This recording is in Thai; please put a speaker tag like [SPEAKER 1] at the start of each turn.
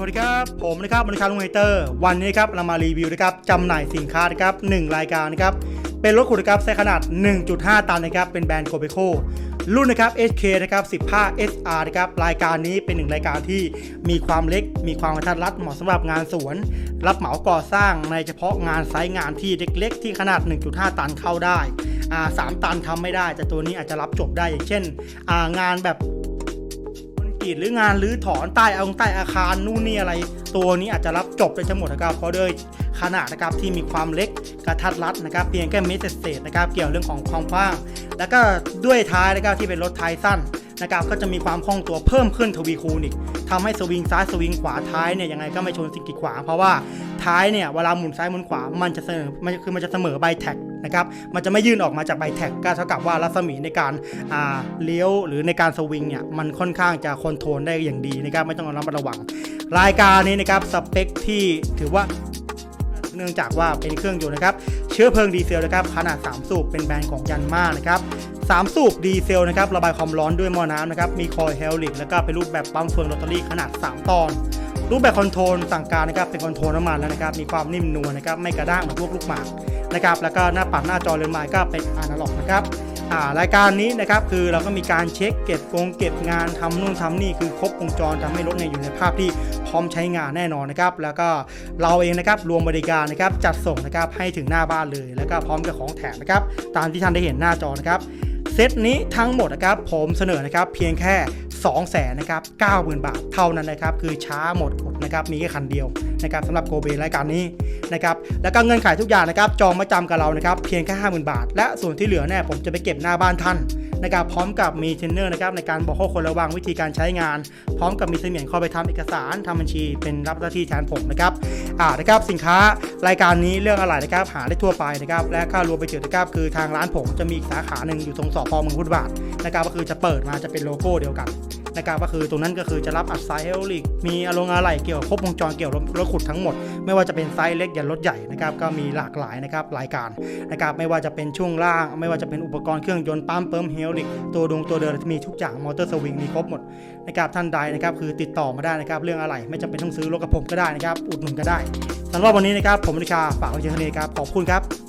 [SPEAKER 1] วัสดีครับ ผมนะครับมนุษย์ลุงไฮเตอร์ วันนี้ครับเรามารีวิวนะครับจำหน่ายสินค้านะครับหนึ่งรายการนะครับ เป็นรถขุดนะครับไซส์ขนาด 1.5 ตันนะครับ เป็นแบรนด์โกเบโครุ่นนะครับ HK นะครับ15 SR นะครับ รายการนี้เป็นหนึ่งรายการที่มีความเล็ก มีความกระทัดรัด เหมาะสำหรับงานสวน รับเหมาก่อสร้างในเฉพาะงานไซต์งานที่เล็กๆ ที่ขนาด 1.5 ตันเข้าได้ อ่า 3 ตันทำไม่ได้ แต่ตัวนี้อาจจะรับจบได้ อย่างเช่น อ่า งานแบบ กรีตหรืองานหรือถอนใต้เอาใต้อาคารนู่นนี่อะไร ตัวนี้อาจจะรับจบได้ทั้งหมดนะครับเพราะด้วยขนาดนะครับที่มีความเล็กกระทัดรัดนะครับเพียงแค่เมตรเศษนะครับเกี่ยวเรื่องของความกว้าง แล้วก็ด้วยท้ายนะครับที่เป็นรถท้ายสั้นนะครับก็จะมีความคล่องตัวเพิ่มขึ้นทวีคูณอีกทำให้สวิงซ้ายสวิงขวาท้ายเนี่ยยังไงก็ไม่ชนสิ่งกีดขวางเพราะว่าท้ายเนี่ยเวลาหมุนซ้ายหมุนขวามันจะเสมอมันคือมันจะเสมอใบแท็ก นะครับ มันจะไม่ยื่นออกมาจากใบแท็กก็เท่ากับว่ารัศมีในการาเลี้ยวหรือในการสวิงเนี่ยมันค่อนข้างจะคอนโทรลได้อย่างดีนะครับไม่ต้องระมัดระวัง รายการนี้นะครับสเปคที่ถือว่าเนื่องจากว่าเป็นเครื่องยนต์นะครับ เชื้อเพลิงดีเซลนะครับขนาด 3 สูบเป็นแบรนด์ของยันมานะครับ3สูบดีเซลนะครับระบายความร้อนด้วยหม้อน้ำนะครับมีคอยเฮลิกแล้วก็เป็นรูปแบบปั๊มเฟืองโรตารี่ขนาด 3 ตอน รูปแบบคอนโทรลสั่งการนะครับเป็นคอนโทรลน้ำมันแล้วนะครับมีความนิ่มนวลนะครับไม่กระด้างเหมือนพวกลูกหมากนะครับแล้วก็หน้าปัดหน้าจอเรือนไม้ก็เป็นอนาล็อกนะครับรายการนี้นะครับคือเราก็มีการเช็คเก็บกงเก็บงานทำนู่นทำนี่คือครบวงจรทำให้รถเนี่ยอยู่ในภาพที่พร้อมใช้งานแน่นอนนะครับแล้วก็เราเองนะครับรวมบริการนะครับจัดส่งนะครับให้ถึงหน้าบ้านเลย แล้วก็พร้อมกับของแถมนะครับตามที่ท่านได้เห็นหน้าจอนะครับ เซตนี้ทั้งหมดนะครับผมเสนอนะครับเพียงแค่ 2 0 0แสนนะครับ90,000 บาทเท่านั้นนะครับคือช้าหมดหมดนะครับมีแค่คันเดียวนะครับสำหรับโกเบรายการนี้นะครับแล้วก็เงินขายทุกอย่างนะครับจองมาจำกับเรานะครับเพียงแค่ 50,000 บาท และส่วนที่เหลือเนี่ยผมจะไปเก็บหน้าบ้านท่าน นะครับพร้อมกับมีเทรนเนอร์นะครับในการบอกข้อควรระวังวิธีการใช้งาน พร้อมกับมีเสมียนเข้าไปทำเอกสารทำบัญชีเป็นรับหน้าที่แทนผมนะครับอ่านะครับสินค้ารายการนี้เรื่องอะไรนะครับหาได้ทั่วไปนะครับและก็รวมไปถึงนะครับคือทางร้านผมจะมีสาขาหนึ่งอยู่ตรงสพเมืองพุทธบาทนะครับก็คือจะเปิดมาจะเป็นโลโก้เดียวกัน นะครับก็คือตรงนั้นก็คือจะรับอัดไซส์เฮลิกมีอารมณ์อะไรเกี่ยวกับครบวงจรเกี่ยวกับรถขุดทั้งหมด ไม่ว่าจะเป็นไซส์เล็กยันรถใหญ่นะครับก็มีหลากหลายนะครับรายการนะครับไม่ว่าจะเป็นช่วงล่าง ไม่ว่าจะเป็นอุปกรณ์เครื่องยนต์ปั๊มเปิมเฮลิกตัวดวงตัวเดินมีทุกอย่างมอเตอร์สวิงมีครบหมดนะครับท่านใดนะครับคือติดต่อมาได้นะครับเรื่องอะไรไม่จำเป็นต้องซื้อรถกับผมก็ได้นะครับอุดหนุนก็ได้สำหรับวันนี้นะครับผมนิชาฝากไว้เพียงเท่านี้ครับขอบคุณครับ